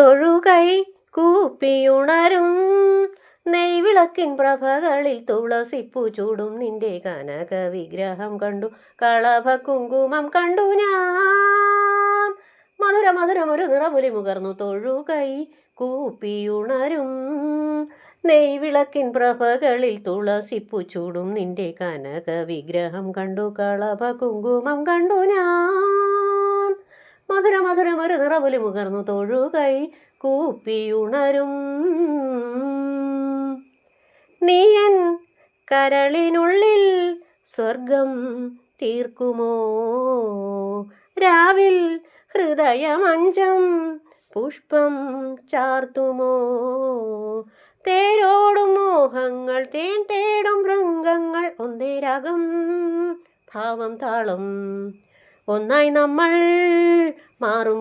തൊഴുകൈ കൂപ്പിയുണരും. നെയ്വിളക്കിൻ പ്രഭകളിൽ തുളസിപ്പൂ ചൂടും. നിന്റെ കനക വിഗ്രഹം കണ്ടു. കളഭ കുങ്കുമം കണ്ടു ഞാൻ. മധുര മധുരം ഒരു നിറപുലി മുകർന്നു. തൊഴുകൈ കൂപ്പിയുണരും. നെയ്വിളക്കിൻ പ്രഭകളിൽ തുളസിപ്പൂ ചൂടും. നിന്റെ കനക വിഗ്രഹം കണ്ടു. കളഭ കുങ്കുമം കണ്ടു ഞാൻ. ഒരു നിറവുലി മുകർന്നു തൊഴുകൈ കൂപ്പിയുണരും. നീയൻ കരളിനുള്ളിൽ സ്വർഗം തീർക്കുമോ? രാവിൽ ഹൃദയമഞ്ചം പുഷ്പം ചാർത്തുമോ? തേരോടും മോഹങ്ങൾ തേൻ തേടും മൃംഗങ്ങൾ ഒന്നേ രാഗം ഭാവം താളം. ഒന്നായി നമ്മൾ മാറും